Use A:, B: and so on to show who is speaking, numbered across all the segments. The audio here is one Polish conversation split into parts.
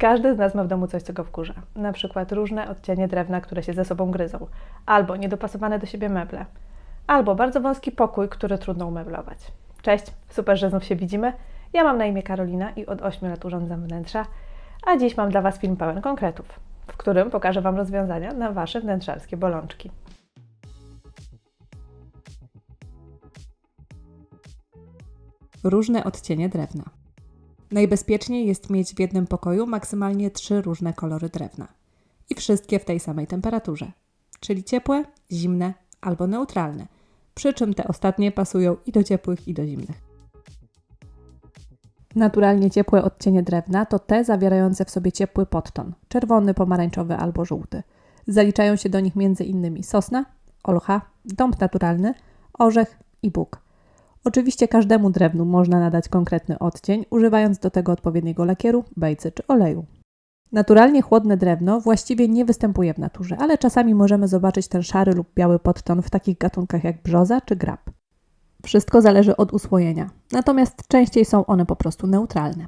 A: Każdy z nas ma w domu coś, co go wkurza. Na przykład różne odcienie drewna, które się ze sobą gryzą, albo niedopasowane do siebie meble, albo bardzo wąski pokój, który trudno umeblować. Cześć, super, że znów się widzimy. Ja mam na imię Karolina i od 8 lat urządzam wnętrza, a dziś mam dla Was film pełen konkretów, w którym pokażę Wam rozwiązania na Wasze wnętrzarskie bolączki.
B: Różne odcienie drewna. Najbezpieczniej jest mieć w jednym pokoju maksymalnie trzy różne kolory drewna. I wszystkie w tej samej temperaturze, czyli ciepłe, zimne albo neutralne, przy czym te ostatnie pasują i do ciepłych, i do zimnych. Naturalnie ciepłe odcienie drewna to te zawierające w sobie ciepły podton czerwony, pomarańczowy albo żółty. Zaliczają się do nich m.in. sosna, olcha, dąb naturalny, orzech i bóg. Oczywiście każdemu drewnu można nadać konkretny odcień, używając do tego odpowiedniego lakieru, bejcy czy oleju. Naturalnie chłodne drewno właściwie nie występuje w naturze, ale czasami możemy zobaczyć ten szary lub biały podton w takich gatunkach jak brzoza czy grab. Wszystko zależy od usłojenia, natomiast częściej są one po prostu neutralne.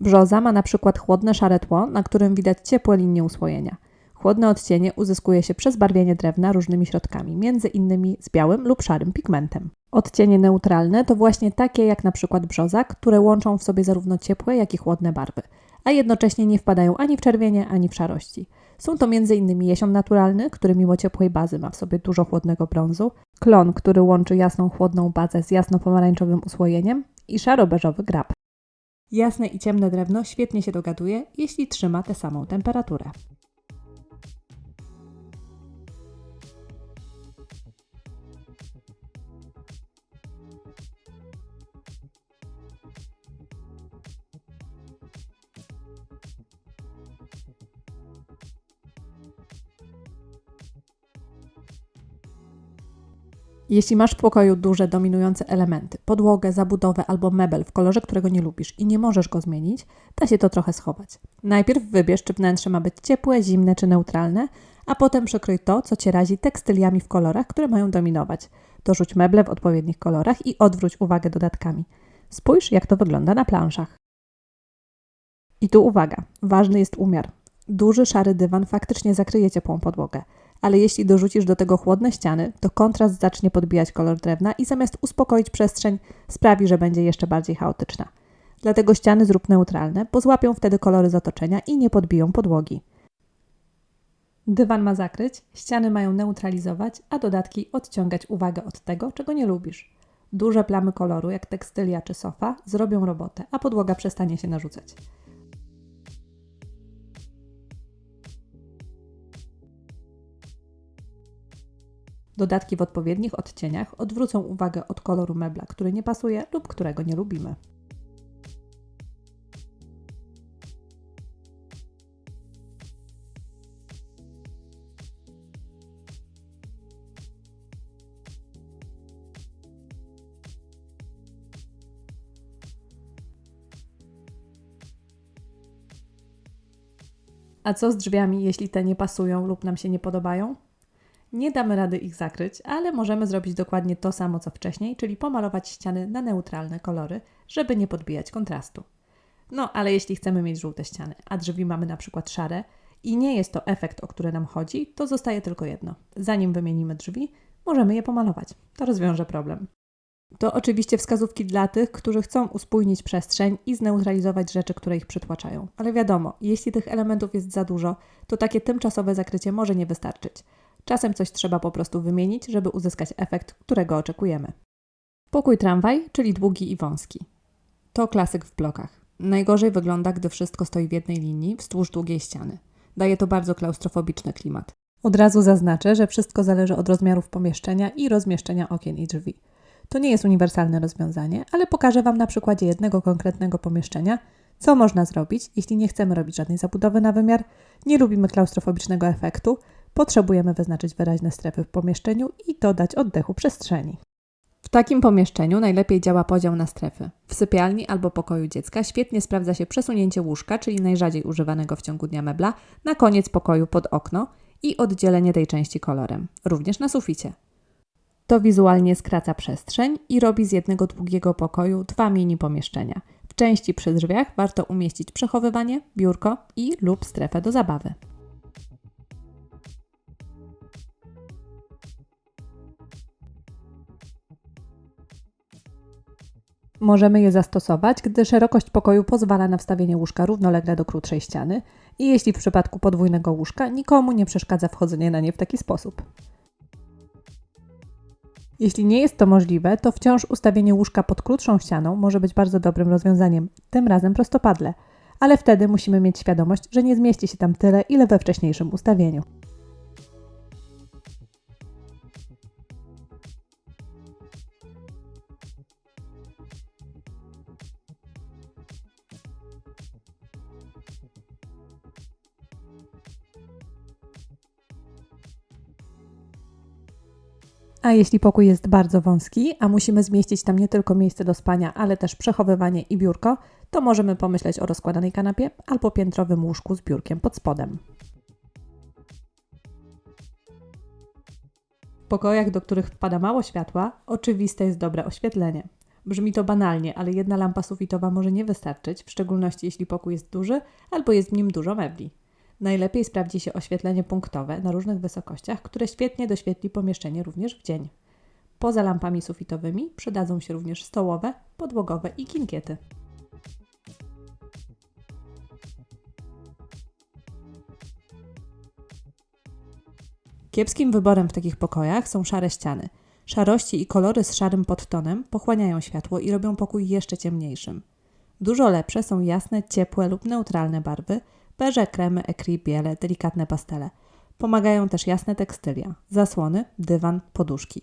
B: Brzoza ma na przykład chłodne szare tło, na którym widać ciepłe linie usłojenia. Chłodne odcienie uzyskuje się przez barwienie drewna różnymi środkami, między innymi z białym lub szarym pigmentem. Odcienie neutralne to właśnie takie jak na przykład brzoza, które łączą w sobie zarówno ciepłe, jak i chłodne barwy, a jednocześnie nie wpadają ani w czerwienie, ani w szarości. Są to m.in. jesion naturalny, który mimo ciepłej bazy ma w sobie dużo chłodnego brązu, klon, który łączy jasną chłodną bazę z jasno-pomarańczowym usłojeniem i szaro-beżowy grab. Jasne i ciemne drewno świetnie się dogaduje, jeśli trzyma tę samą temperaturę. Jeśli masz w pokoju duże, dominujące elementy, podłogę, zabudowę albo mebel w kolorze, którego nie lubisz i nie możesz go zmienić, da się to trochę schować. Najpierw wybierz, czy wnętrze ma być ciepłe, zimne czy neutralne, a potem przekrój to, co Cię razi tekstyliami w kolorach, które mają dominować. Dorzuć meble w odpowiednich kolorach i odwróć uwagę dodatkami. Spójrz, jak to wygląda na planszach. I tu uwaga, ważny jest umiar. Duży szary dywan faktycznie zakryje ciepłą podłogę ale jeśli dorzucisz do tego chłodne ściany, to kontrast zacznie podbijać kolor drewna i zamiast uspokoić przestrzeń, sprawi, że będzie jeszcze bardziej chaotyczna. Dlatego ściany zrób neutralne, bo złapią wtedy kolory z otoczenia i nie podbiją podłogi. Dywan ma zakryć, ściany mają neutralizować, a dodatki odciągać uwagę od tego, czego nie lubisz. Duże plamy koloru, jak tekstylia czy sofa, zrobią robotę, a podłoga przestanie się narzucać. Dodatki w odpowiednich odcieniach odwrócą uwagę od koloru mebla, który nie pasuje lub którego nie lubimy. A co z drzwiami, jeśli te nie pasują lub nam się nie podobają? Nie damy rady ich zakryć, ale możemy zrobić dokładnie to samo co wcześniej, czyli pomalować ściany na neutralne kolory, żeby nie podbijać kontrastu. No, ale jeśli chcemy mieć żółte ściany, a drzwi mamy na przykład szare i nie jest to efekt, o który nam chodzi, to zostaje tylko jedno. Zanim wymienimy drzwi, możemy je pomalować. To rozwiąże problem. To oczywiście wskazówki dla tych, którzy chcą uspójnić przestrzeń i zneutralizować rzeczy, które ich przytłaczają. Ale wiadomo, jeśli tych elementów jest za dużo, to takie tymczasowe zakrycie może nie wystarczyć. Czasem coś trzeba po prostu wymienić, żeby uzyskać efekt, którego oczekujemy. Pokój tramwaj, czyli długi i wąski. To klasyk w blokach. Najgorzej wygląda, gdy wszystko stoi w jednej linii wzdłuż długiej ściany. Daje to bardzo klaustrofobiczny klimat. Od razu zaznaczę, że wszystko zależy od rozmiarów pomieszczenia i rozmieszczenia okien i drzwi. To nie jest uniwersalne rozwiązanie, ale pokażę Wam na przykładzie jednego konkretnego pomieszczenia, co można zrobić, jeśli nie chcemy robić żadnej zabudowy na wymiar, nie lubimy klaustrofobicznego efektu, potrzebujemy wyznaczyć wyraźne strefy w pomieszczeniu i dodać oddechu przestrzeni. W takim pomieszczeniu najlepiej działa podział na strefy. W sypialni albo pokoju dziecka świetnie sprawdza się przesunięcie łóżka, czyli najrzadziej używanego w ciągu dnia mebla, na koniec pokoju pod okno i oddzielenie tej części kolorem, również na suficie. To wizualnie skraca przestrzeń i robi z jednego długiego pokoju dwa mini pomieszczenia. W części przy drzwiach warto umieścić przechowywanie, biurko i lub strefę do zabawy. Możemy je zastosować, gdy szerokość pokoju pozwala na wstawienie łóżka równolegle do krótszej ściany i jeśli w przypadku podwójnego łóżka nikomu nie przeszkadza wchodzenie na nie w taki sposób. Jeśli nie jest to możliwe, to wciąż ustawienie łóżka pod krótszą ścianą może być bardzo dobrym rozwiązaniem, tym razem prostopadle, ale wtedy musimy mieć świadomość, że nie zmieści się tam tyle, ile we wcześniejszym ustawieniu. A jeśli pokój jest bardzo wąski, a musimy zmieścić tam nie tylko miejsce do spania, ale też przechowywanie i biurko, to możemy pomyśleć o rozkładanej kanapie albo piętrowym łóżku z biurkiem pod spodem. W pokojach, do których wpada mało światła, oczywiste jest dobre oświetlenie. Brzmi to banalnie, ale jedna lampa sufitowa może nie wystarczyć, w szczególności jeśli pokój jest duży albo jest w nim dużo mebli. Najlepiej sprawdzi się oświetlenie punktowe na różnych wysokościach, które świetnie doświetli pomieszczenie również w dzień. Poza lampami sufitowymi przydadzą się również stołowe, podłogowe i kinkiety. Kiepskim wyborem w takich pokojach są szare ściany. Szarości i kolory z szarym podtonem pochłaniają światło i robią pokój jeszcze ciemniejszym. Dużo lepsze są jasne, ciepłe lub neutralne barwy, beże, kremy, ekri, biele, delikatne pastele. Pomagają też jasne tekstylia, zasłony, dywan, poduszki.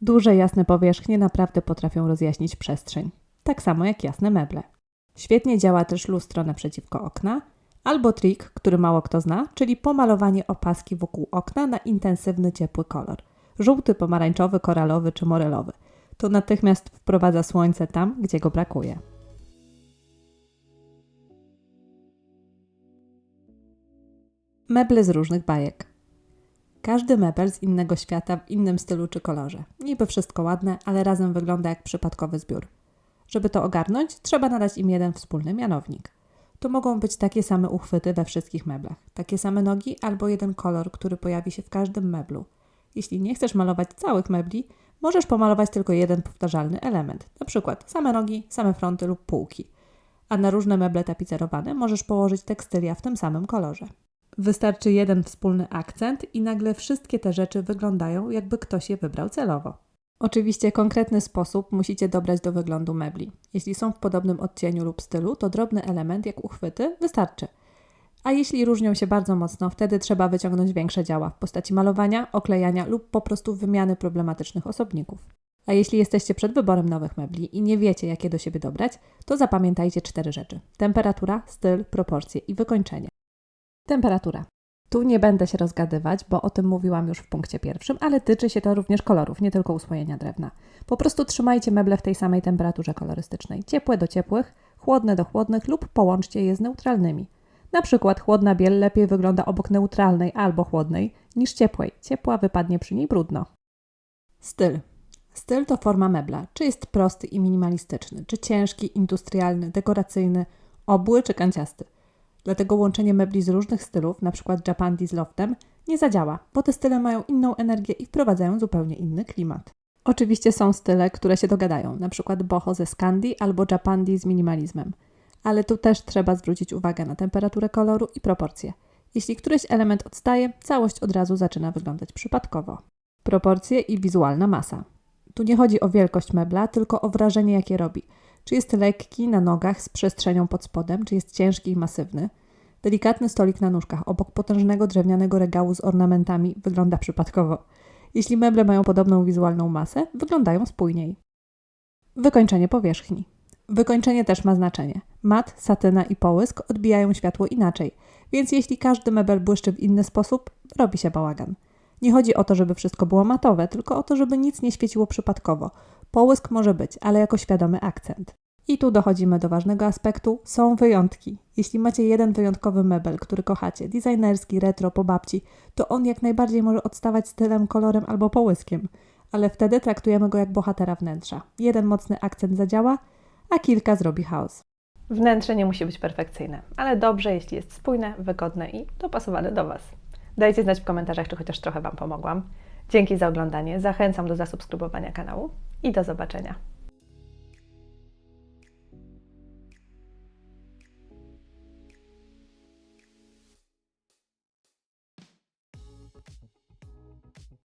B: Duże, jasne powierzchnie naprawdę potrafią rozjaśnić przestrzeń, tak samo jak jasne meble. Świetnie działa też lustro naprzeciwko okna, albo trik, który mało kto zna, czyli pomalowanie opaski wokół okna na intensywny, ciepły kolor. Żółty, pomarańczowy, koralowy czy morelowy. To natychmiast wprowadza słońce tam, gdzie go brakuje. Meble z różnych bajek. Każdy mebel z innego świata w innym stylu czy kolorze. Niby wszystko ładne, ale razem wygląda jak przypadkowy zbiór. Żeby to ogarnąć, trzeba nadać im jeden wspólny mianownik. To mogą być takie same uchwyty we wszystkich meblach, takie same nogi albo jeden kolor, który pojawi się w każdym meblu. Jeśli nie chcesz malować całych mebli, możesz pomalować tylko jeden powtarzalny element, na przykład same nogi, same fronty lub półki. A na różne meble tapicerowane możesz położyć tekstylia w tym samym kolorze. Wystarczy jeden wspólny akcent i nagle wszystkie te rzeczy wyglądają, jakby ktoś je wybrał celowo. Oczywiście konkretny sposób musicie dobrać do wyglądu mebli. Jeśli są w podobnym odcieniu lub stylu, to drobny element jak uchwyty wystarczy. A jeśli różnią się bardzo mocno, wtedy trzeba wyciągnąć większe działa w postaci malowania, oklejania lub po prostu wymiany problematycznych osobników. A jeśli jesteście przed wyborem nowych mebli i nie wiecie, jakie do siebie dobrać, to zapamiętajcie cztery rzeczy: temperatura, styl, proporcje i wykończenie. Temperatura. Tu nie będę się rozgadywać, bo o tym mówiłam już w punkcie pierwszym, ale tyczy się to również kolorów, nie tylko usłojenia drewna. Po prostu trzymajcie meble w tej samej temperaturze kolorystycznej. Ciepłe do ciepłych, chłodne do chłodnych lub połączcie je z neutralnymi. Na przykład chłodna biel lepiej wygląda obok neutralnej albo chłodnej niż ciepłej. Ciepła wypadnie przy niej brudno. Styl. Styl to forma mebla. Czy jest prosty i minimalistyczny, czy ciężki, industrialny, dekoracyjny, obły czy kanciasty. Dlatego łączenie mebli z różnych stylów, np. Japandi z loftem, nie zadziała, bo te style mają inną energię i wprowadzają zupełnie inny klimat. Oczywiście są style, które się dogadają, np. boho ze Scandi albo Japandi z minimalizmem. Ale tu też trzeba zwrócić uwagę na temperaturę koloru i proporcje. Jeśli któryś element odstaje, całość od razu zaczyna wyglądać przypadkowo. Proporcje i wizualna masa. Tu nie chodzi o wielkość mebla, tylko o wrażenie, jakie robi – czy jest lekki na nogach z przestrzenią pod spodem, czy jest ciężki i masywny. Delikatny stolik na nóżkach obok potężnego drewnianego regału z ornamentami wygląda przypadkowo. Jeśli meble mają podobną wizualną masę, wyglądają spójniej. Wykończenie powierzchni. Wykończenie też ma znaczenie. Mat, satyna i połysk odbijają światło inaczej, więc jeśli każdy mebel błyszczy w inny sposób, robi się bałagan. Nie chodzi o to, żeby wszystko było matowe, tylko o to, żeby nic nie świeciło przypadkowo. Połysk może być, ale jako świadomy akcent. I tu dochodzimy do ważnego aspektu. Są wyjątki. Jeśli macie jeden wyjątkowy mebel, który kochacie, designerski, retro, po babci, to on jak najbardziej może odstawać stylem, kolorem albo połyskiem. Ale wtedy traktujemy go jak bohatera wnętrza. Jeden mocny akcent zadziała, a kilka zrobi chaos.
A: Wnętrze nie musi być perfekcyjne, ale dobrze, jeśli jest spójne, wygodne i dopasowane do Was. Dajcie znać w komentarzach, czy chociaż trochę Wam pomogłam. Dzięki za oglądanie, zachęcam do zasubskrybowania kanału i do zobaczenia.